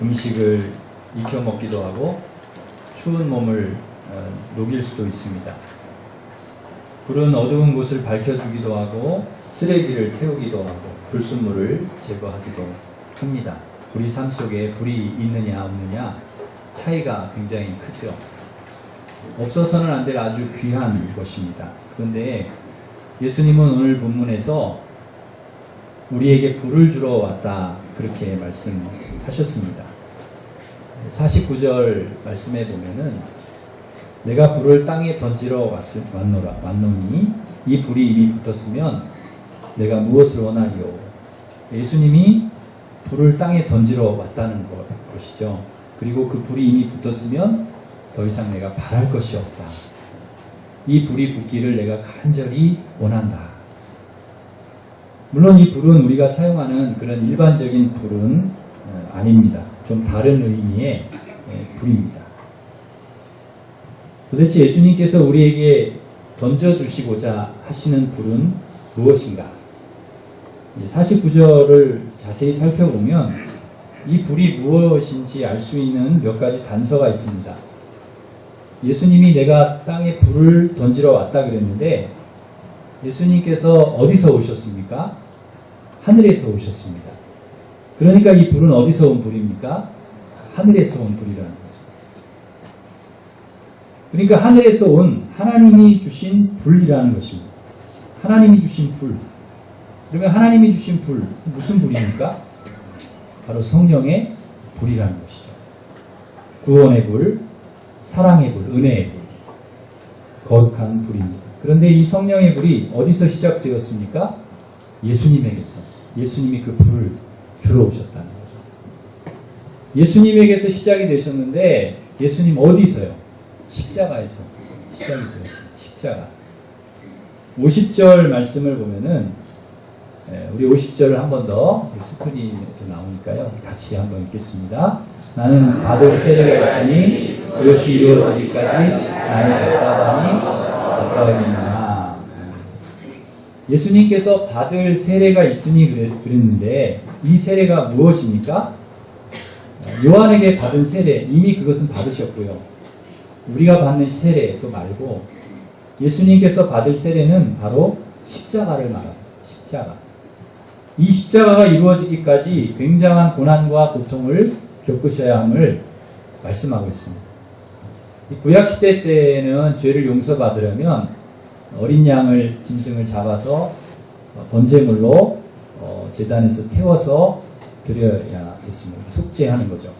음식을 익혀 먹기도 하고 추운 몸을 어, 녹일 수도 있습니다. 불은 어두운 곳을 밝혀주기도 하고 쓰레기를 태우기도 하고 불순물을 제거하기도 합니다. 우리 삶 속에 불이 있느냐 없느냐 차이가 굉장히 크죠. 없어서는 안 될 아주 귀한 것입니다. 그런데 예수님은 오늘 본문에서 우리에게 불을 주러 왔다 그렇게 말씀하셨습니다. 49절 말씀에 보면은 내가 불을 땅에 던지러 왔, 왔노라 왔노니 이 불이 이미 붙었으면 내가 무엇을 원하리요 예수님이 불을 땅에 던지러 왔다는 것, 것이죠. 그리고 그 불이 이미 붙었으면 더 이상 내가 바랄 것이 없다. 이 불이 붙기를 내가 간절히 원한다. 물론 이 불은 우리가 사용하는 그런 일반적인 불은 어, 아닙니다. 좀 다른 의미의 예, 불입니다. 도대체 예수님께서 우리에게 던져주시고자 하시는 불은 무엇인가? 49절을 자세히 살펴보면 이 불이 무엇인지 알 수 있는 몇 가지 단서가 있습니다. 예수님이 내가 땅에 불을 던지러 왔다 그랬는데 예수님께서 어디서 오셨습니까? 하늘에서 오셨습니다. 그러니까 이 불은 어디서 온 불입니까? 하늘에서 온 불이라는 거죠. 그러니까 하늘에서 온 하나님이 주신 불이라는 것입니다. 하나님이 주신 불. 그러면 하나님이 주신 불, 무슨 불입니까? 바로 성령의 불이라는 것이죠. 구원의 불, 사랑의 불, 은혜의 불, 거룩한 불입니다. 그런데 이 성령의 불이 어디서 시작되었습니까? 예수님에게서. 예수님이 그 불을 주러 오셨다는 거죠. 예수님에게서 시작이 되셨는데 예수님 어디서요? 십자가에서 시작이 되었습니다. 십자가. 50절 말씀을 보면은 예, 우리 50절을 한 번 더 스크린에도 나오니까요. 같이 한번 읽겠습니다. 나는 받을 세례가 있으니 그것이 이루어지기까지 나는 답답하니 가까워있느냐. 예수님께서 받을 세례가 있으니 그랬는데 이 세례가 무엇입니까? 요한에게 받은 세례 이미 그것은 받으셨고요. 우리가 받는 세례도 말고 예수님께서 받을 세례는 바로 십자가를 말합니다. 십자가. 이 십자가가 이루어지기까지 굉장한 고난과 고통을 겪으셔야 함을 말씀하고 있습니다. 구약 시대 때는 죄를 용서받으려면 어린 양을 짐승을 잡아서 번제물로 어, 재단에서 태워서 드려야 됐습니다. 속죄하는 거죠.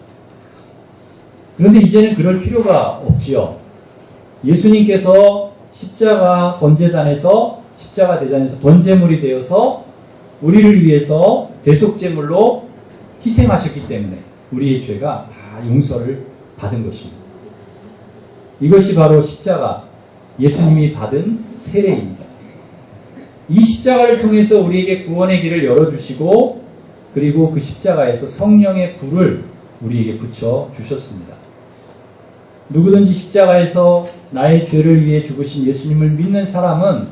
그런데 이제는 그럴 필요가 없지요. 예수님께서 십자가 번제단에서 십자가 대단에서 번제물이 되어서 우리를 위해서 대속제물로 희생하셨기 때문에 우리의 죄가 다 용서를 받은 것입니다. 이것이 바로 십자가, 예수님이 받은 세례입니다. 이 십자가를 통해서 우리에게 구원의 길을 열어주시고, 그리고 그 십자가에서 성령의 불을 우리에게 붙여 주셨습니다. 누구든지 십자가에서 나의 죄를 위해 죽으신 예수님을 믿는 사람은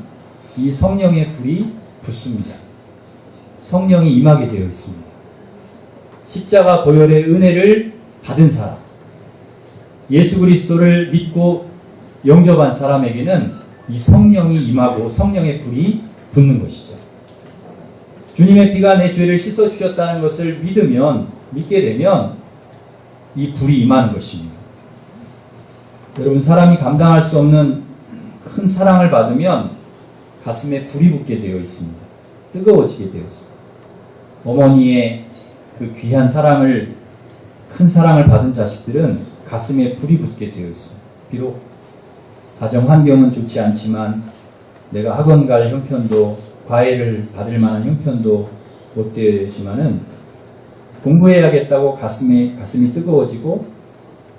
이 성령의 불이 붙습니다. 성령이 임하게 되어 있습니다. 십자가 보혈의 은혜를 받은 사람, 예수 그리스도를 믿고 영접한 사람에게는 이 성령이 임하고 성령의 불이 붙는 것이죠. 주님의 피가 내 죄를 씻어 주셨다는 것을 믿으면 믿게 되면 이 불이 임하는 것입니다. 여러분 사람이 감당할 수 없는 큰 사랑을 받으면 가슴에 불이 붙게 되어 있습니다. 뜨거워지게 되었습니다. 어머니의 그 귀한 사랑을 큰 사랑을 받은 자식들은 가슴에 불이 붙게 되어 있습니다. 비록 가정 환경은 좋지 않지만 내가 학원 갈 형편도 과외를 받을 만한 형편도 못 되지만은 공부해야겠다고 가슴에 가슴이 뜨거워지고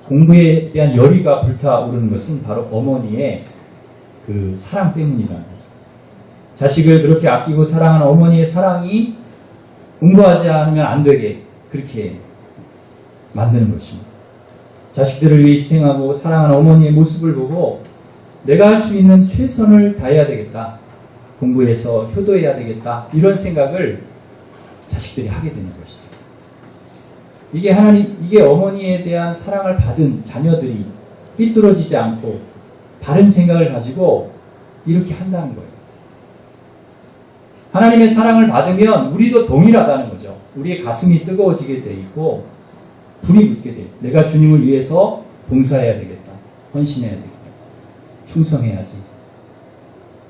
공부에 대한 열의가 불타오르는 것은 바로 어머니의 그 사랑 때문이라는 거죠. 자식을 그렇게 아끼고 사랑하는 어머니의 사랑이 공부하지 않으면 안 되게 그렇게 만드는 것입니다. 자식들을 위해 희생하고 사랑하는 어머니의 모습을 보고 내가 할 수 있는 최선을 다해야 되겠다. 공부해서 효도해야 되겠다. 이런 생각을 자식들이 하게 되는 것이죠. 이게 하나님, 이게 어머니에 대한 사랑을 받은 자녀들이 삐뚤어지지 않고 바른 생각을 가지고 이렇게 한다는 거예요. 하나님의 사랑을 받으면 우리도 동일하다는 거죠. 우리의 가슴이 뜨거워지게 돼 있고 불이 붙게 돼. 내가 주님을 위해서 봉사해야 되겠다. 헌신해야 되겠다. 충성해야지.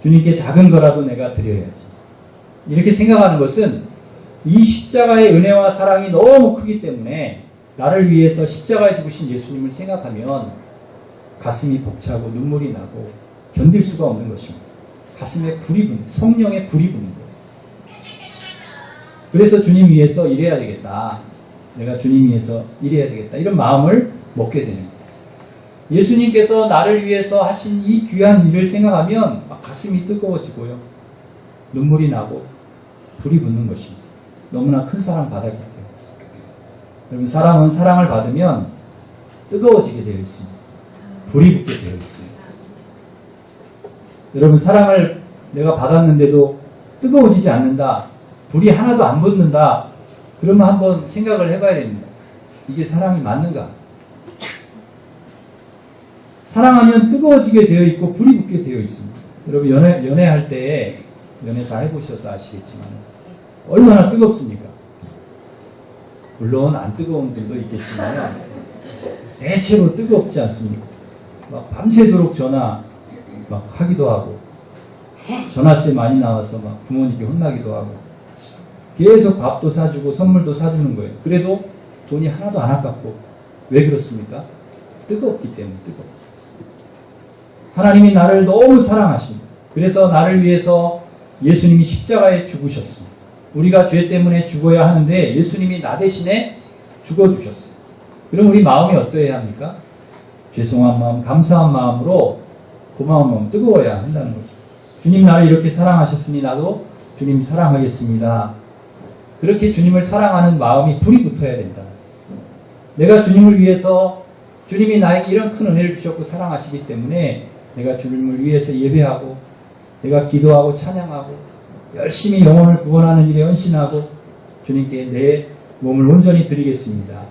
주님께 작은 거라도 내가 드려야지. 이렇게 생각하는 것은 이 십자가의 은혜와 사랑이 너무 크기 때문에 나를 위해서 십자가에 죽으신 예수님을 생각하면 가슴이 벅차고 눈물이 나고 견딜 수가 없는 것입니다. 가슴에 불이 붙는, 성령의 불이 붙는 거예요. 그래서 주님 위해서 일해야 되겠다. 내가 주님 위해서 일해야 되겠다. 이런 마음을 먹게 되는 거예요. 예수님께서 나를 위해서 하신 이 귀한 일을 생각하면 막 가슴이 뜨거워지고요. 눈물이 나고 불이 붙는 것입니다. 너무나 큰 사랑 받았기 때문에. 여러분, 사랑은 사랑을 받으면 뜨거워지게 되어 있습니다. 불이 붙게 되어 있습니다. 여러분, 사랑을 내가 받았는데도 뜨거워지지 않는다. 불이 하나도 안 붙는다. 그러면 한번 생각을 해봐야 됩니다. 이게 사랑이 맞는가? 사랑하면 뜨거워지게 되어 있고 불이 붙게 되어 있습니다. 여러분 연애 연애할 때 연애 다 해보셔서 아시겠지만 얼마나 뜨겁습니까? 물론 안 뜨거운 분도 있겠지만 대체로 뜨겁지 않습니까? 막 밤새도록 전화 막 하기도 하고 전화세 많이 나와서 막 부모님께 혼나기도 하고 계속 밥도 사주고 선물도 사주는 거예요. 그래도 돈이 하나도 안 아깝고 왜 그렇습니까? 뜨겁기 때문에 뜨겁. 하나님이 나를 너무 사랑하십니다. 그래서 나를 위해서 예수님이 십자가에 죽으셨습니다. 우리가 죄 때문에 죽어야 하는데 예수님이 나 대신에 죽어주셨어요. 그럼 우리 마음이 어떠해야 합니까? 죄송한 마음, 감사한 마음으로 고마운 마음, 뜨거워야 한다는 거죠. 주님 나를 이렇게 사랑하셨으니 나도 주님 사랑하겠습니다. 그렇게 주님을 사랑하는 마음이 불이 붙어야 된다. 내가 주님을 위해서 주님이 나에게 이런 큰 은혜를 주셨고 사랑하시기 때문에 내가 주님을 위해서 예배하고 내가 기도하고 찬양하고 열심히 영혼을 구원하는 일에 헌신하고 주님께 내 몸을 온전히 드리겠습니다.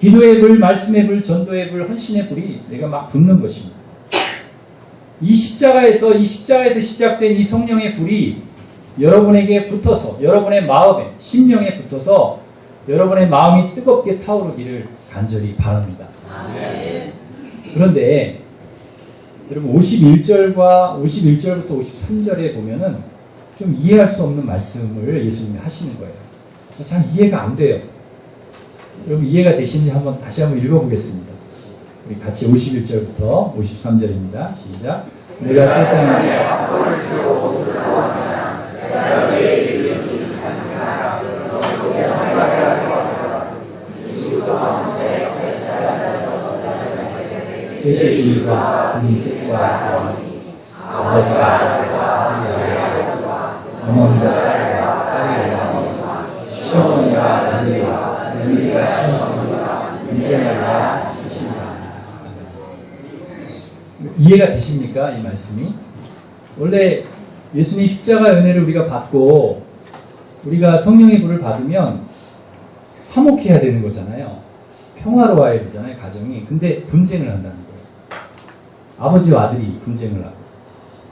기도의 불, 말씀의 불, 전도의 불, 헌신의 불이 내가 막 붙는 것입니다. 이 십자가에서 이 십자가에서 시작된 이 성령의 불이 여러분에게 붙어서 여러분의 마음에 심령에 붙어서 여러분의 마음이 뜨겁게 타오르기를 간절히 바랍니다. 그런데 여러분 51절과 51절부터 53절에 보면은 좀 이해할 수 없는 말씀을 예수님이 하시는 거예요. 참 이해가 안 돼요. 여러분 이해가 되시는지 한번 다시 한번 읽어보겠습니다. 우리 같이 51절부터 53절입니다. 시작. 내가 세상에 일과 분색과 아버지가 아들과 어머니가 딸이와 시어머니가 며느리와 며느리가 시어머니와 인생아가 스십니다. 이해가 되십니까? 이 말씀이? 원래 예수님 십자가 은혜를 우리가 받고 우리가 성령의 불을 받으면 화목해야 되는 거잖아요. 평화로워야 되잖아요, 가정이. 근데 분쟁을 한다는. 아버지와 아들이 분쟁을 하고,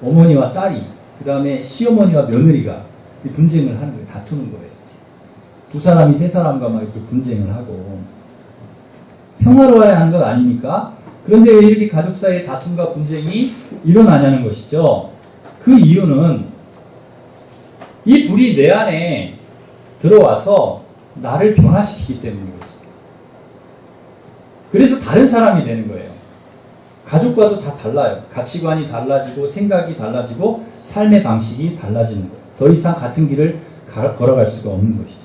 어머니와 딸이, 그 다음에 시어머니와 며느리가 이 분쟁을 하는 거예요. 다투는 거예요. 두 사람이 세 사람과 막 이렇게 분쟁을 하고, 평화로워야 하는 것 아닙니까? 그런데 왜 이렇게 가족 사이에 다툼과 분쟁이 일어나냐는 것이죠. 그 이유는 이 불이 내 안에 들어와서 나를 변화시키기 때문인 거죠. 그래서 다른 사람이 되는 거예요. 가족과도 다 달라요. 가치관이 달라지고 생각이 달라지고 삶의 방식이 달라지는 거예요. 더 이상 같은 길을 가- 걸어갈 수가 없는 것이죠.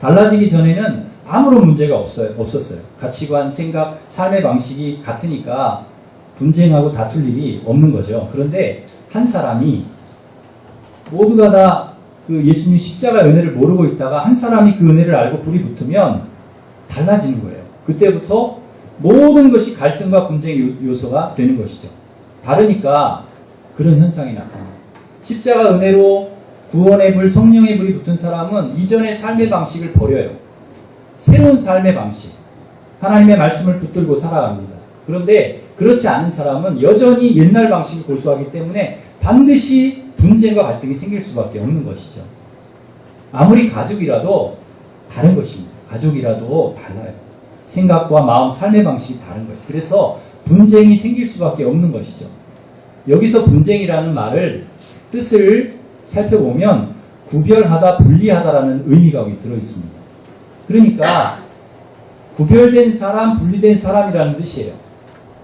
달라지기 전에는 아무런 문제가 없어요. 없었어요. 가치관, 생각, 삶의 방식이 같으니까 분쟁하고 다툴 일이 없는 거죠. 그런데 한 사람이 모두가 다 그 예수님 십자가 은혜를 모르고 있다가 한 사람이 그 은혜를 알고 불이 붙으면 달라지는 거예요. 그때부터 모든 것이 갈등과 분쟁의 요- 요소가 되는 것이죠. 다르니까 그런 현상이 나타나요. 십자가 은혜로 구원의 불, 성령의 불이 붙은 사람은 이전의 삶의 방식을 버려요. 새로운 삶의 방식, 하나님의 말씀을 붙들고 살아갑니다. 그런데 그렇지 않은 사람은 여전히 옛날 방식을 고수하기 때문에 반드시 분쟁과 갈등이 생길 수밖에 없는 것이죠. 아무리 가족이라도 다른 것입니다. 가족이라도 달라요. 생각과 마음, 삶의 방식이 다른 거예요. 그래서 분쟁이 생길 수밖에 없는 것이죠. 여기서 분쟁이라는 말을 뜻을 살펴보면 구별하다, 분리하다라는 의미가 여기 들어 있습니다. 그러니까 구별된 사람, 분리된 사람이라는 뜻이에요.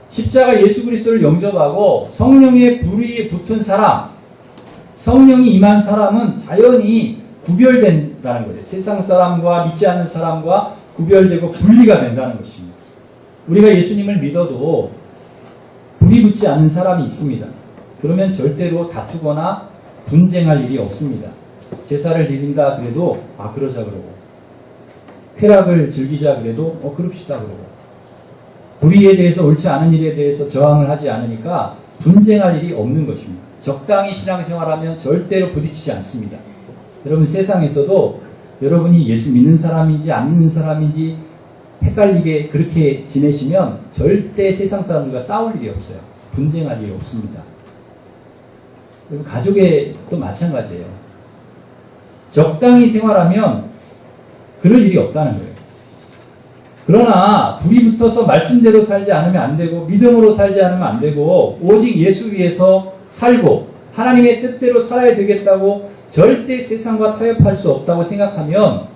십자가 예수 그리스도를 영접하고 성령의 불이 붙은 사람, 성령이 임한 사람은 자연히 구별된다는 거죠. 세상 사람과 믿지 않는 사람과 구별되고 분리가 된다는 것입니다. 우리가 예수님을 믿어도 불이 붙지 않는 사람이 있습니다. 그러면 절대로 다투거나 분쟁할 일이 없습니다. 제사를 드린다 그래도 아 그러자 그러고 쾌락을 즐기자 그래도 어 그럽시다 그러고 불의에 대해서 옳지 않은 일에 대해서 저항을 하지 않으니까 분쟁할 일이 없는 것입니다. 적당히 신앙생활하면 절대로 부딪히지 않습니다. 여러분 세상에서도 여러분이 예수 믿는 사람인지 안 믿는 사람인지 헷갈리게 그렇게 지내시면 절대 세상 사람들과 싸울 일이 없어요. 분쟁할 일이 없습니다. 여러분 가족에도 마찬가지예요. 적당히 생활하면 그럴 일이 없다는 거예요. 그러나 불이 붙어서 말씀대로 살지 않으면 안 되고 믿음으로 살지 않으면 안 되고 오직 예수 위에서 살고 하나님의 뜻대로 살아야 되겠다고 절대 세상과 타협할 수 없다고 생각하면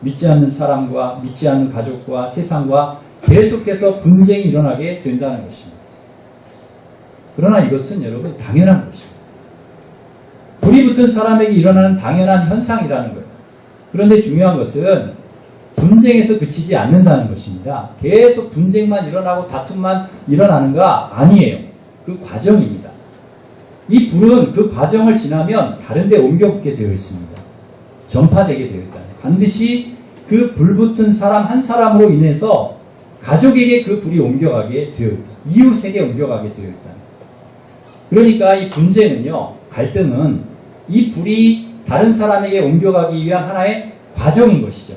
믿지 않는 사람과 믿지 않는 가족과 세상과 계속해서 분쟁이 일어나게 된다는 것입니다. 그러나 이것은 여러분 당연한 것입니다. 불이 붙은 사람에게 일어나는 당연한 현상이라는 거예요. 그런데 중요한 것은 분쟁에서 그치지 않는다는 것입니다. 계속 분쟁만 일어나고 다툼만 일어나는가 아니에요. 그 과정입니다. 이 불은 그 과정을 지나면 다른 데 옮겨 붙게 되어 있습니다. 전파되게 되어 있다. 반드시 그 불붙은 사람 한 사람으로 인해서 가족에게 그 불이 옮겨가게 되어 있다. 이웃에게 옮겨가게 되어 있다. 그러니까 이 분쟁은요, 갈등은 이 불이 다른 사람에게 옮겨가기 위한 하나의 과정인 것이죠.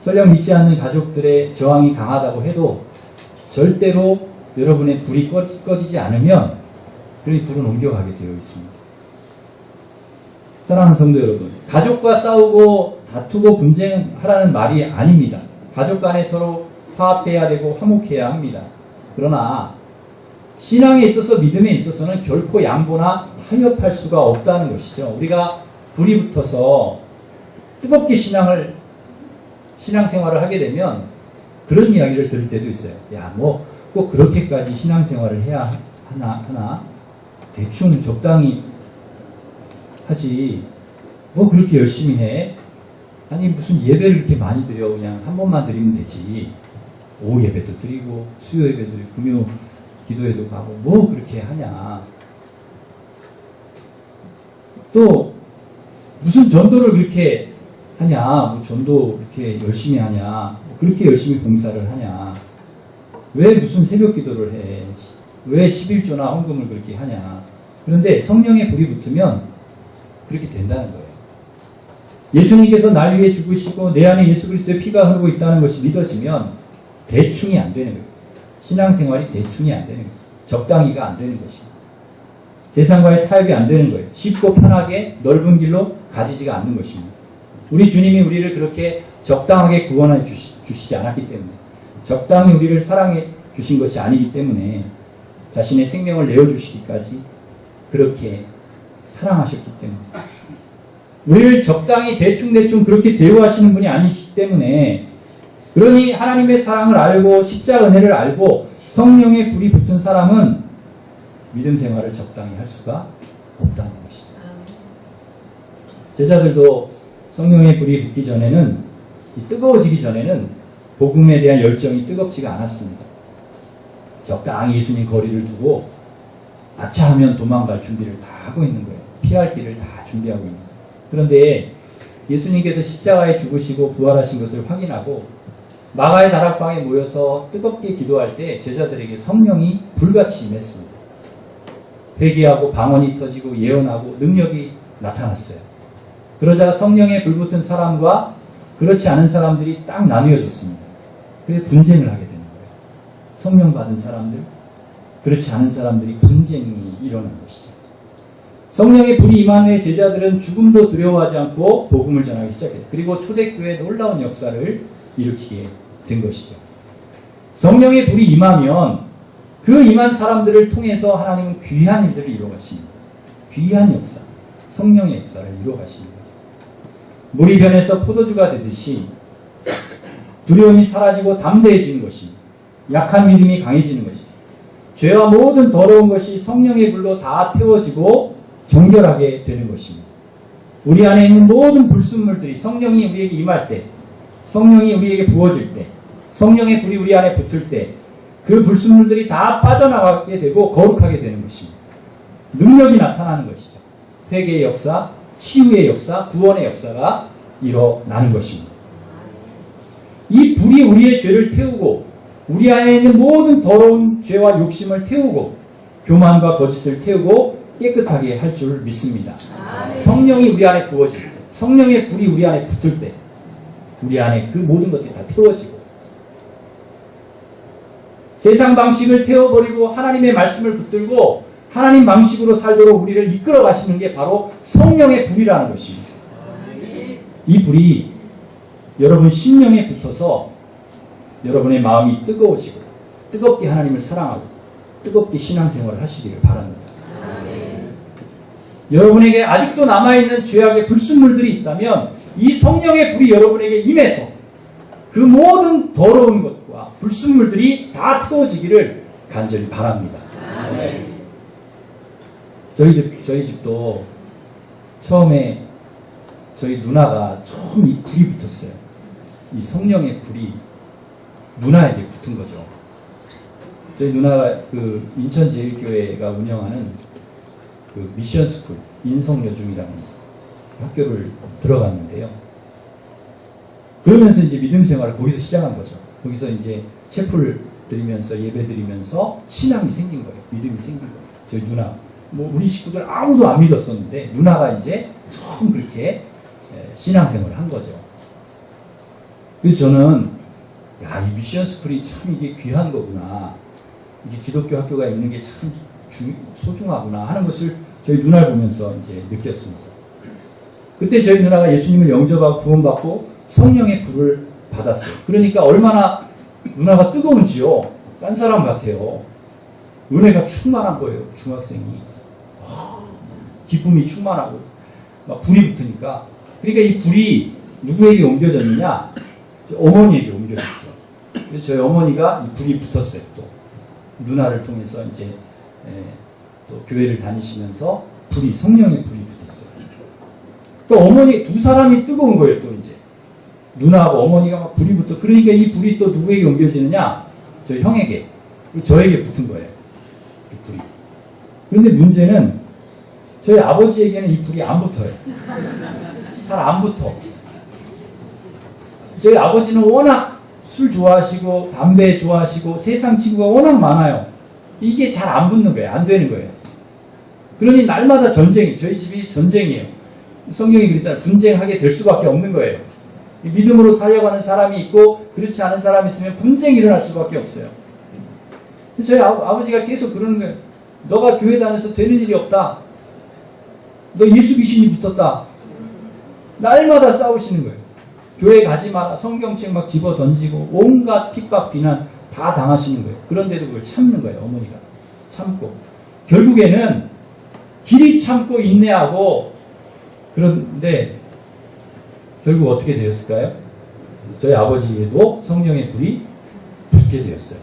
설령 믿지 않는 가족들의 저항이 강하다고 해도 절대로 여러분의 불이 꺼지지 않으면 그 불은 옮겨가게 되어 있습니다. 사랑하는 성도 여러분, 가족과 싸우고 다투고 분쟁하라는 말이 아닙니다. 가족 간에 서로 화합해야 되고 화목해야 합니다. 그러나 신앙에 있어서 믿음에 있어서는 결코 양보나 타협할 수가 없다는 것이죠. 우리가 불이 붙어서 뜨겁게 신앙을 신앙생활을 하게 되면 그런 이야기를 들을 때도 있어요. 야, 뭐 꼭 그렇게까지 신앙생활을 해야 하나 하나 대충 적당히 하지. 뭐 그렇게 열심히 해? 아니 무슨 예배를 이렇게 많이 드려 그냥 한 번만 드리면 되지. 오후 예배도 드리고 수요 예배도 드리고 금요 기도회도 가고 뭐 그렇게 하냐. 또 무슨 전도를 그렇게 하냐. 뭐 전도 이렇게 열심히 하냐. 뭐 그렇게 열심히 봉사를 하냐. 왜 무슨 새벽 기도를 해. 왜 11조나 헌금을 그렇게 하냐. 그런데 성령의 불이 붙으면 그렇게 된다는 거예요. 예수님께서 날 위해 죽으시고 내 안에 예수 그리스도의 피가 흐르고 있다는 것이 믿어지면 대충이 안 되는 거예요. 신앙생활이 대충이 안 되는 거예요. 적당히가 안 되는 것입니다. 세상과의 타협이 안 되는 거예요. 쉽고 편하게 넓은 길로 가지지가 않는 것입니다. 우리 주님이 우리를 그렇게 적당하게 구원해 주시, 주시지 않았기 때문에 적당히 우리를 사랑해 주신 것이 아니기 때문에 자신의 생명을 내어주시기까지 그렇게 사랑하셨기 때문에 우리를 적당히 대충대충 그렇게 대우하시는 분이 아니기 때문에 그러니 하나님의 사랑을 알고 십자 은혜를 알고 성령의 불이 붙은 사람은 믿음 생활을 적당히 할 수가 없다는 것이죠. 제자들도 성령의 불이 붙기 전에는 뜨거워지기 전에는 복음에 대한 열정이 뜨겁지가 않았습니다. 적당히 예수님 거리를 두고 아차 하면 도망갈 준비를 다 하고 있는 거예요. 피할 길을 다 준비하고 있는 거예요. 그런데 예수님께서 십자가에 죽으시고 부활하신 것을 확인하고 마가의 다락방에 모여서 뜨겁게 기도할 때 제자들에게 성령이 불같이 임했습니다. 회개하고 방언이 터지고 예언하고 능력이 나타났어요. 그러자 성령에 불붙은 사람과 그렇지 않은 사람들이 딱 나뉘어졌습니다. 그래서 분쟁을 하게 거예요. 성령 받은 사람들, 그렇지 않은 사람들이 분쟁이 일어난 것이죠. 성령의 불이 임한 후에 제자들은 죽음도 두려워하지 않고 복음을 전하기 시작했어요. 그리고 초대교회에 놀라운 역사를 일으키게 된 것이죠. 성령의 불이 임하면 그 임한 사람들을 통해서 하나님은 귀한 일들을 이루어가십니다. 귀한 역사, 성령의 역사를 이루어가십니다. 물이 변해서 포도주가 되듯이 두려움이 사라지고 담대해지는 것입니다. 약한 믿음이 강해지는 것이죠. 죄와 모든 더러운 것이 성령의 불로 다 태워지고 정결하게 되는 것입니다. 우리 안에 있는 모든 불순물들이 성령이 우리에게 임할 때, 성령이 우리에게 부어질 때, 성령의 불이 우리 안에 붙을 때, 그 불순물들이 다 빠져나가게 되고 거룩하게 되는 것입니다. 능력이 나타나는 것이죠. 회개의 역사, 치유의 역사, 구원의 역사가 일어나는 것입니다. 이 불이 우리의 죄를 태우고 우리 안에 있는 모든 더러운 죄와 욕심을 태우고 교만과 거짓을 태우고 깨끗하게 할 줄 믿습니다. 성령이 우리 안에 부어질 때, 성령의 불이 우리 안에 붙을 때, 우리 안에 그 모든 것들이 다 태워지고, 세상 방식을 태워버리고 하나님의 말씀을 붙들고 하나님 방식으로 살도록 우리를 이끌어 가시는 게 바로 성령의 불이라는 것입니다. 이 불이 여러분 심령에 붙어서 여러분의 마음이 뜨거워지고 뜨겁게 하나님을 사랑하고 뜨겁게 신앙생활을 하시기를 바랍니다. 여러분에게 아직도 남아있는 죄악의 불순물들이 있다면 이 성령의 불이 여러분에게 임해서 그 모든 더러운 것과 불순물들이 다 태워지기를 간절히 바랍니다. 저희 집, 저희 집도 처음에 저희 누나가 처음 이 불이 붙었어요. 이 성령의 불이 누나에게 붙은 거죠. 저희 누나가 그 인천제일교회가 운영하는 그 미션 스쿨 인성여중이라는 학교를 들어갔는데요. 그러면서 이제 믿음 생활을 거기서 시작한 거죠. 거기서 이제 체풀 드리면서 예배 드리면서 신앙이 생긴 거예요. 믿음이 생긴 거예요. 저희 누나. 뭐 우리 식구들 아무도 안 믿었었는데 누나가 이제 처음 그렇게 신앙생활을 한 거죠. 그래서 저는 야, 이 미션 스쿨이 참 이게 귀한 거구나. 이게 기독교 학교가 있는 게 참 소중하구나 하는 것을 저희 누나를 보면서 이제 느꼈습니다. 그때 저희 누나가 예수님을 영접하고 구원받고 성령의 불을 받았어요. 그러니까 얼마나 누나가 뜨거운지요. 딴 사람 같아요. 은혜가 충만한 거예요. 중학생이. 기쁨이 충만하고 막 불이 붙으니까 그러니까 이 불이 누구에게 옮겨졌느냐 어머니에게 옮겨졌어 그래서 저희 어머니가 이 불이 붙었어요 또. 누나를 통해서 이제 예, 또 교회를 다니시면서 불이 성령의 불이 붙었어요. 또 어머니 두 사람이 뜨거운 거예요 또 이제. 누나하고 어머니가 막 불이 붙어. 그러니까 이 불이 또 누구에게 옮겨지느냐? 저희 형에게. 저에게 붙은 거예요 이 불이. 그런데 문제는 저희 아버지에게는 이 불이 안 붙어요. 잘 안 붙어. 저희 아버지는 워낙 술 좋아하시고 담배 좋아하시고 세상 친구가 워낙 많아요. 이게 잘 안 붙는 거예요. 안 되는 거예요. 그러니 날마다 전쟁이 저희 집이 전쟁이에요. 성경이 그랬잖아요. 분쟁하게 될 수밖에 없는 거예요. 믿음으로 살려가는 사람이 있고 그렇지 않은 사람이 있으면 분쟁이 일어날 수밖에 없어요. 저희 아버 지가 계속 그러는 거예요. 너가 교회 다녀서 되는 일이 없다. 너 예수 귀신이 붙었다. 날마다 싸우시는 거예요. 교회 가지 마라. 성경책 막 집어 던지고 온갖 핍박 비난 다 당하시는 거예요. 그런데도 그걸 참는 거예요. 어머니가. 참고. 결국에는 길이 참고 인내하고 그런데 결국 어떻게 되었을까요? 저희 아버지에도 성령의 불이 붙게 되었어요.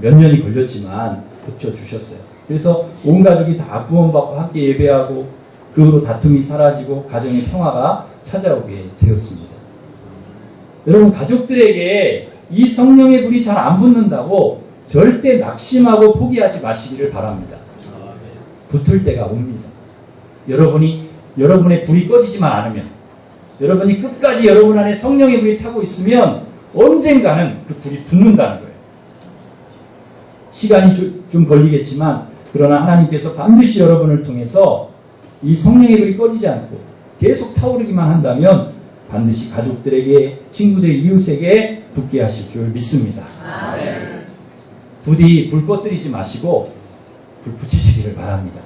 몇 년이 걸렸지만 붙여주셨어요. 그래서 온 가족이 다 구원받고 함께 예배하고 그 후로 다툼이 사라지고 가정의 평화가 찾아오게 되었습니다. 여러분 가족들에게 이 성령의 불이 잘 안 붙는다고 절대 낙심하고 포기하지 마시기를 바랍니다. 붙을 때가 옵니다. 여러분이 여러분의 불이 꺼지지만 않으면 여러분이 끝까지 여러분 안에 성령의 불이 타고 있으면 언젠가는 그 불이 붙는다는 거예요. 시간이 좀 걸리겠지만 그러나 하나님께서 반드시 여러분을 통해서 이 성령의 불이 꺼지지 않고 계속 타오르기만 한다면 반드시 가족들에게, 친구들, 이웃에게 붙게 하실 줄 믿습니다. 부디 불 꺼뜨리지 마시고 불 붙이시기를 바랍니다.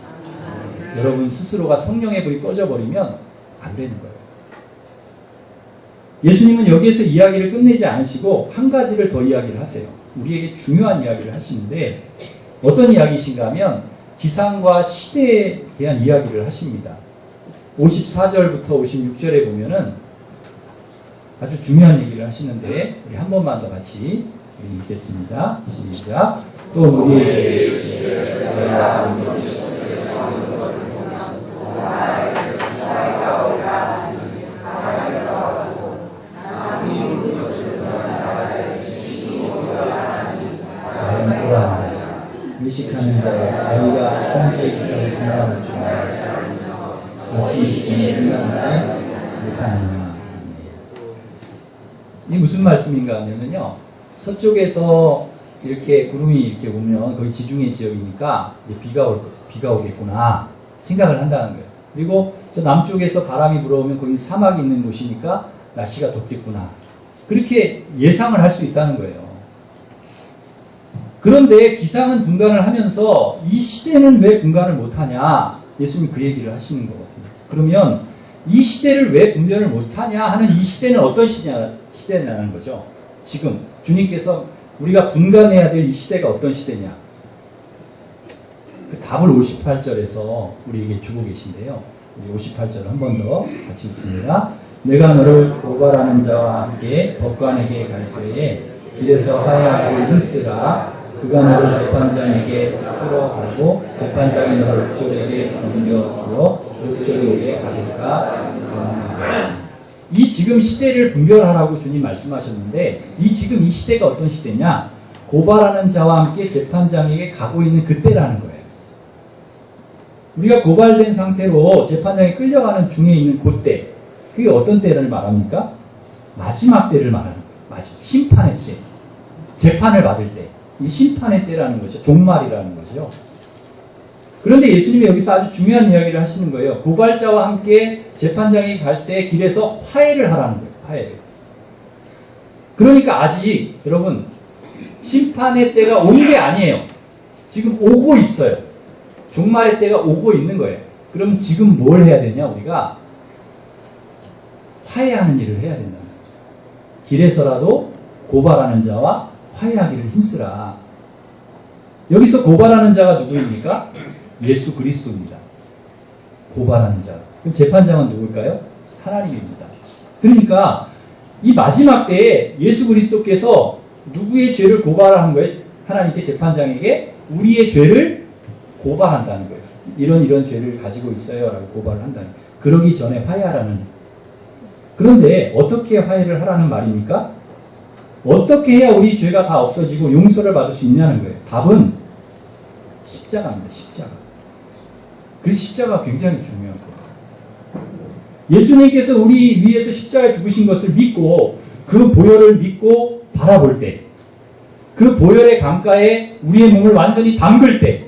여러분 스스로가 성령의 불이 꺼져버리면 안 되는 거예요. 예수님은 여기에서 이야기를 끝내지 않으시고 한 가지를 더 이야기를 하세요. 우리에게 중요한 이야기를 하시는데 어떤 이야기이신가 하면 기상과 시대에 대한 이야기를 하십니다. 54절부터 56절에 보면은 아주 중요한 얘기를 하시는데 우리 한 번만 더 같이 읽겠습니다. 시작. 또 또한 의식하는 자가 너희가 천지의 기사를 분양하는 줄 알아서 어찌 지금에 생각하지 못하느냐. 이 무슨 말씀인가 하면요. 서쪽에서 이렇게 구름이 이렇게 오면 거기 지중해 지역이니까 이제 비가 올, 비가 오겠구나 생각을 한다는 거예요. 그리고 저 남쪽에서 바람이 불어오면 거기 사막이 있는 곳이니까 날씨가 덥겠구나. 그렇게 예상을 할 수 있다는 거예요. 그런데 기상은 분간을 하면서 이 시대는 왜 분간을 못하냐? 예수님 그 얘기를 하시는 거거든요. 그러면 이 시대를 왜 분별을 못하냐 하는 이 시대는 어떤 시냐, 시대냐는 거죠. 지금 주님께서 우리가 분간해야 될 이 시대가 어떤 시대냐? 그 답을 58절에서 우리에게 주고 계신데요. 우리 58절 한 번 더 같이 읽습니다. 내가 너를 고발하는 자와 함께 법관에게 갈 때에 길에서 화해하고 힘쓰라 그가 너를 재판장에게 끌어가고 재판장이 너를 옥졸에게 넘겨주어 옥졸에게 가둘까 이 지금 시대를 분별하라고 주님 말씀하셨는데 이 지금 이 시대가 어떤 시대냐 고발하는 자와 함께 재판장에게 가고 있는 그때라는 거예요. 우리가 고발된 상태로 재판장에 끌려가는 중에 있는 그때 그게 어떤 때를 말합니까? 마지막 때를 말하는 거예요. 마지막 심판의 때, 재판을 받을 때, 이 심판의 때라는 것이죠. 종말이라는 것이죠. 그런데 예수님이 여기서 아주 중요한 이야기를 하시는 거예요. 고발자와 함께 재판장에 갈때 길에서 화해를 하라는 거예요. 화해를. 그러니까 아직 여러분 심판의 때가 온 게 아니에요. 지금 오고 있어요. 종말의 때가 오고 있는 거예요. 그럼 지금 뭘 해야 되냐 우리가 화해하는 일을 해야 된다는 거죠. 길에서라도 고발하는 자와 화해하기를 힘쓰라. 여기서 고발하는 자가 누구입니까? 예수 그리스도입니다. 고발하는 자. 그럼 재판장은 누굴까요? 하나님입니다. 그러니까 이 마지막 때에 예수 그리스도께서 누구의 죄를 고발하는 거예요? 하나님께 재판장에게 우리의 죄를 고발한다는 거예요. 이런 이런 죄를 가지고 있어요. 라고 고발을 한다는 거예요. 그러기 전에 화해하라는 그런데 어떻게 화해를 하라는 말입니까? 어떻게 해야 우리 죄가 다 없어지고 용서를 받을 수 있냐는 거예요. 답은 십자가입니다. 십자가. 그 십자가 굉장히 중요한 거예요. 예수님께서 우리 위해서 십자가에 죽으신 것을 믿고 그 보혈을 믿고 바라볼 때, 그 보혈의 강가에 우리의 몸을 완전히 담글 때,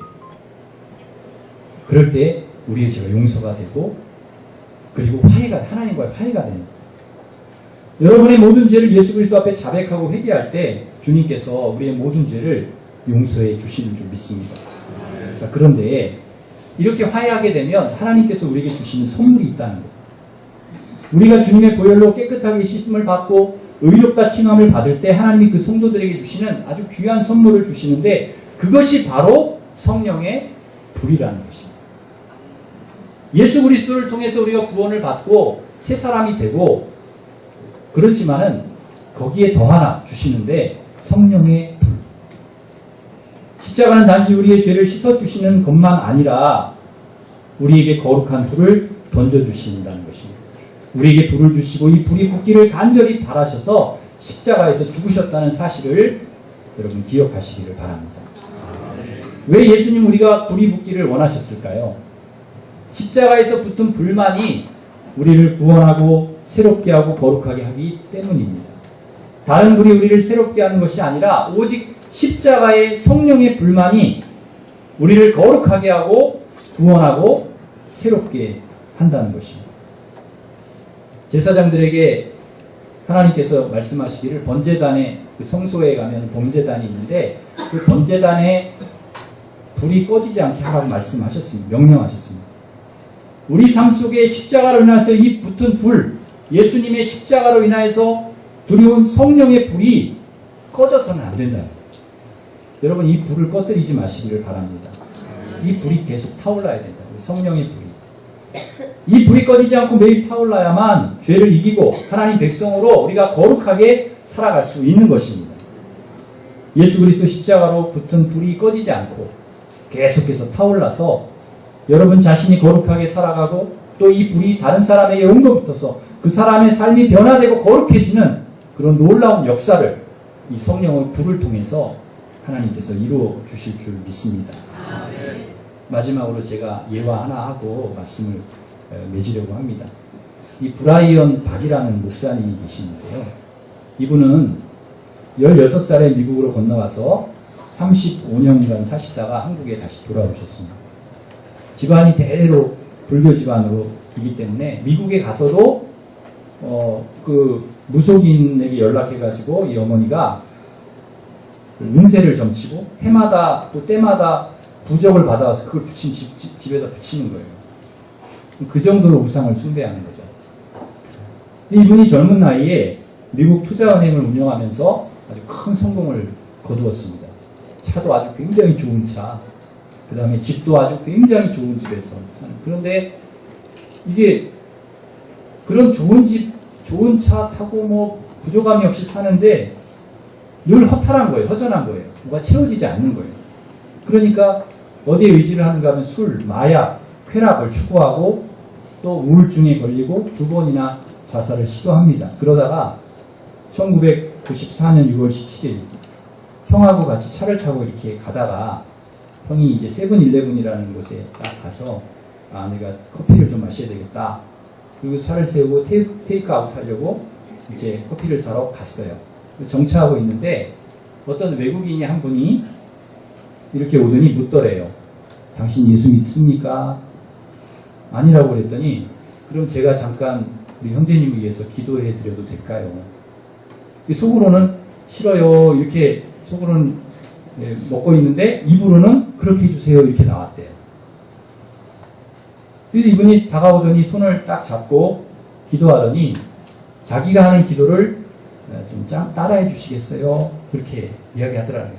그럴 때 우리의 죄가 용서가 되고 그리고 화해가 하나님과의 화해가 되는 거예요. 여러분의 모든 죄를 예수 그리스도 앞에 자백하고 회개할 때 주님께서 우리의 모든 죄를 용서해 주시는 줄 믿습니다. 자, 그런데 이렇게 화해하게 되면 하나님께서 우리에게 주시는 선물이 있다는 거예요. 우리가 주님의 보혈로 깨끗하게 씻음을 받고 의롭다 칭함을 받을 때 하나님이 그 성도들에게 주시는 아주 귀한 선물을 주시는데 그것이 바로 성령의 불이라는 것입니다. 예수 그리스도를 통해서 우리가 구원을 받고 새 사람이 되고 그렇지만은 거기에 더 하나 주시는데 성령의 불. 십자가는 단지 우리의 죄를 씻어 주시는 것만 아니라 우리에게 거룩한 불을 던져 주신다는 것입니다. 우리에게 불을 주시고 이 불이 붙기를 간절히 바라셔서 십자가에서 죽으셨다는 사실을 여러분 기억하시기를 바랍니다. 왜 예수님 우리가 불이 붙기를 원하셨을까요? 십자가에서 붙은 불만이 우리를 구원하고 새롭게 하고 거룩하게 하기 때문입니다. 다른 불이 우리를 새롭게 하는 것이 아니라 오직 십자가의 성령의 불만이 우리를 거룩하게 하고 구원하고 새롭게 한다는 것입니다. 제사장들에게 하나님께서 말씀하시기를 번제단에 그 성소에 가면 번제단이 있는데 그 번제단에 불이 꺼지지 않게 하라고 말씀하셨습니다. 명령하셨습니다. 우리 삶 속에 십자가로 인해서 이 붙은 불, 예수님의 십자가로 인하여서 두려운 성령의 불이 꺼져서는 안 된다. 여러분 이 불을 꺼뜨리지 마시기를 바랍니다. 이 불이 계속 타올라야 된다. 성령의 불이. 이 불이 꺼지지 않고 매일 타올라야만 죄를 이기고 하나님 백성으로 우리가 거룩하게 살아갈 수 있는 것입니다. 예수 그리스도 십자가로 붙은 불이 꺼지지 않고 계속해서 타올라서 여러분 자신이 거룩하게 살아가고 또 이 불이 다른 사람에게 온거 붙어서 그 사람의 삶이 변화되고 거룩해지는 그런 놀라운 역사를 이 성령의 불을 통해서 하나님께서 이루어 주실 줄 믿습니다. 마지막으로 제가 예화 하나 하고 말씀을 어, 맺으려고 합니다. 이 브라이언 박이라는 목사님이 계시는데요. 이분은 16살에 미국으로 건너가서 35년간 사시다가 한국에 다시 돌아오셨습니다. 집안이 대대로 불교 집안으로 이기 때문에 미국에 가서도 어, 그 무속인에게 연락해가지고 이 어머니가 그 운세를 점치고 해마다 또 때마다 부적을 받아와서 그걸 붙인 집, 집, 집 에다 붙이는 거예요. 그 정도로 우상을 숭배하는 거죠. 이분이 젊은 나이에 미국 투자은행을 운영하면서 아주 큰 성공을 거두었습니다. 차도 아주 굉장히 좋은 차, 그 다음에 집도 아주 굉장히 좋은 집에서 사는. 그런데 이게 그런 좋은 집, 좋은 차 타고 뭐 부족함이 없이 사는데 늘 허탈한 거예요. 허전한 거예요. 뭐가 채워지지 않는 거예요. 그러니까 어디에 의지를 하는가 하면 술, 마약, 쾌락을 추구하고 또 우울증에 걸리고 두 번이나 자살을 시도합니다. 그러다가 1994년 6월 17일 형하고 같이 차를 타고 이렇게 가다가 형이 이제 세븐일레븐이라는 곳에 딱 가서 아 내가 커피를 좀 마셔야 되겠다. 그리고 차를 세우고 테이크, 테이크 아웃 하려고 이제 커피를 사러 갔어요. 정차하고 있는데 어떤 외국인이 한 분이 이렇게 오더니 묻더래요. 당신 예수 믿습니까? 아니라고 그랬더니 그럼 제가 잠깐 우리 형제님을 위해서 기도해 드려도 될까요? 속으로는 싫어요. 이렇게 속으로는 예, 먹고 있는데 입으로는 그렇게 해주세요. 이렇게 나왔대요. 그래서 이분이 다가오더니 손을 딱 잡고 기도하더니 자기가 하는 기도를 어, 좀 따라해 주시겠어요? 그렇게 이야기하더라고요.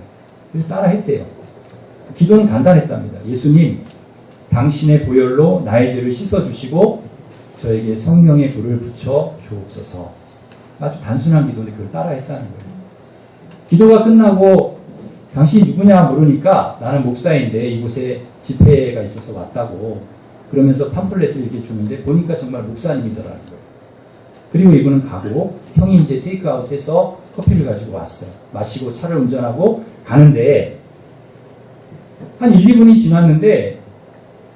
그래서 따라했대요. 기도는 간단했답니다. 예수님, 당신의 보혈로 나의 죄를 씻어주시고 저에게 성령의 불을 붙여 주옵소서. 아주 단순한 기도인데 그걸 따라했다는 거예요. 기도가 끝나고 당신이 누구냐 물으니까 나는 목사인데 이곳에 집회가 있어서 왔다고 그러면서 팜플렛을 이렇게 주는데 보니까 정말 목사님이더라고요. 그리고 이분은 가고 형이 이제 테이크아웃 해서 커피를 가지고 왔어요. 마시고 차를 운전하고 가는데 한 1, 2분이 지났는데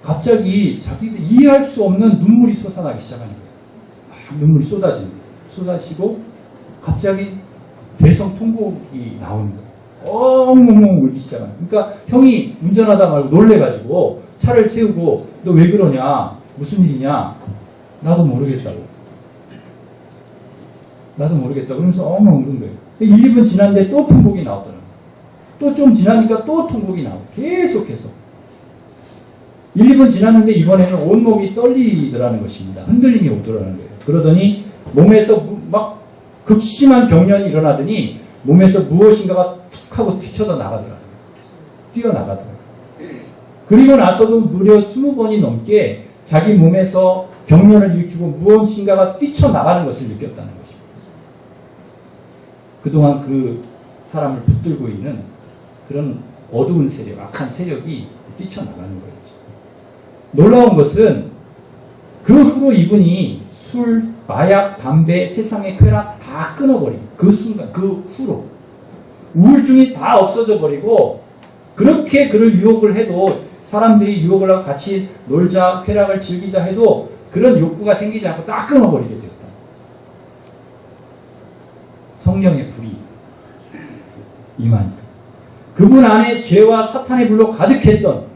갑자기 자기들 이해할 수 없는 눈물이 솟아나기 시작하는 거예요. 막 눈물이 쏟아지는 거예요. 쏟아지고 갑자기 대성 통곡이 나오는 거예요. 엉엉엉 울기 시작하는 거예요. 그러니까 형이 운전하다 말고 놀래가지고 차를 세우고 너 왜 그러냐? 무슨 일이냐? 나도 모르겠다고. 나도 모르겠다고. 그러면서 엉엉 우는 거예요. 1, 2분 지났는데 또 통곡이 나오더라고요. 또 좀 지나니까 또 통곡이 나오고 계속해서. 1, 2분 지났는데 이번에는 온몸이 떨리더라는 것입니다. 흔들림이 오더라는 거예요. 그러더니 몸에서 막 극심한 경련이 일어나더니 몸에서 무엇인가가 툭 하고 튀쳐져 나가더라고요. 뛰어나가더라고요. 그리고 나서도 무려 20번이 넘게 자기 몸에서 경련을 일으키고 무엇인가가 뛰쳐나가는 것을 느꼈다는 것입니다. 그동안 그 사람을 붙들고 있는 그런 어두운 세력, 악한 세력이 뛰쳐나가는 거예요. 놀라운 것은 그 후로 이분이 술, 마약, 담배, 세상의 쾌락 다 끊어버린 그 순간, 그 후로 우울증이 다 없어져 버리고 그렇게 그를 유혹을 해도 사람들이 유혹을 하고 같이 놀자, 쾌락을 즐기자 해도 그런 욕구가 생기지 않고 딱 끊어버리게 되었다. 성령의 불이 임하니까. 그분 안에 죄와 사탄의 불로 가득했던